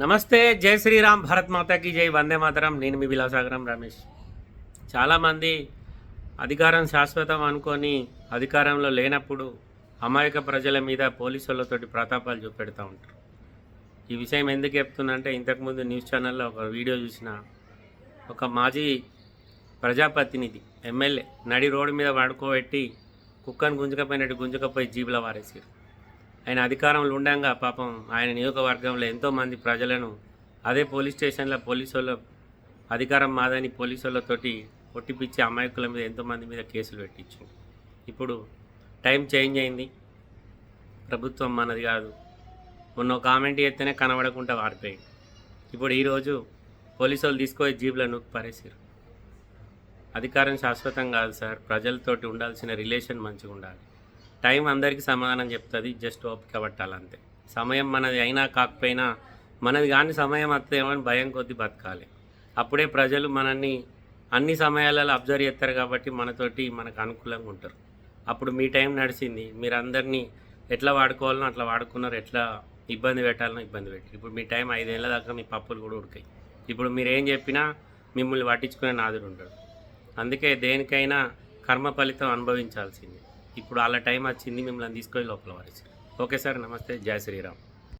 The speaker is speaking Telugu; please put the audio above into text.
నమస్తే జై శ్రీరామ్ భరత్ మాతాకి జై వందే మాతరం. నేను మీ విలాసాగరం రమేష్. చాలామంది అధికారం శాశ్వతం అనుకొని అధికారంలో లేనప్పుడు అమాయక ప్రజల మీద పోలీసులతోటి ప్రతాపాలు చూపెడతా ఉంటారు. ఈ విషయం ఎందుకు చెప్తున్నంటే ఇంతకుముందు న్యూస్ ఛానల్లో ఒక వీడియో చూసిన ఒక మాజీ ప్రజాప్రతినిధి ఎమ్మెల్యే నడి రోడ్డు మీద పడుకోబెట్టి కుక్కను గుంజుకపోయినట్టు గుంజుకపోయి జీబుల వారేసారు ఆయన అధికారంలో ఉండగా పాపం ఆయన నియోజకవర్గంలో ఎంతోమంది ప్రజలను అదే పోలీస్ స్టేషన్లో పోలీసు వాళ్ళ అధికారం మాదని పోలీసు వాళ్ళతోటి కొట్టిపిచ్చి అమాయకుల మీద ఎంతోమంది మీద కేసులు పెట్టించు ఇప్పుడు టైం చేంజ్ అయింది. ప్రభుత్వం మనది కాదు. మొన్న కామెంట్ చేస్తేనే కనబడకుండా వాడిపోయింది ఇప్పుడు ఈరోజు పోలీసు వాళ్ళు తీసుకొని జీబులను పారేసారు అధికారం శాశ్వతం కాదు సార్. ప్రజలతోటి ఉండాల్సిన రిలేషన్ మంచిగా ఉండాలి టైం అందరికీ సమాధానం చెప్తుంది జస్ట్ ఓపిక పట్టాలంతే. సమయం మనది అయినా కాకపోయినా మనది కానీ సమయం వస్తేమని భయం కొద్దీ బతకాలి. అప్పుడే ప్రజలు మనల్ని అన్ని సమయాలలో అబ్జర్వ్ చేస్తారు కాబట్టి మనతోటి మనకు అనుకూలంగా ఉంటారు. అప్పుడు మీ టైం నడిచింది మీరు అందరినీ ఎట్లా వాడుకోవాలనో అట్లా వాడుకున్నారు ఎట్లా ఇబ్బంది పెట్టాలనో ఇబ్బంది పెట్టి ఇప్పుడు మీ టైం ఐదేళ్ళ దాకా మీ పప్పులు కూడా ఉడికాయి. ఇప్పుడు మీరు ఏం చెప్పినా మిమ్మల్ని పట్టించుకునే నాదుడు ఉంటాడు అందుకే దేనికైనా కర్మ ఫలితం అనుభవించాల్సింది. ఇప్పుడు అలా టైం వచ్చింది మిమ్మల్ని తీసుకొని లోపల వారేసారు ఓకే సార్ నమస్తే. జై శ్రీరామ్.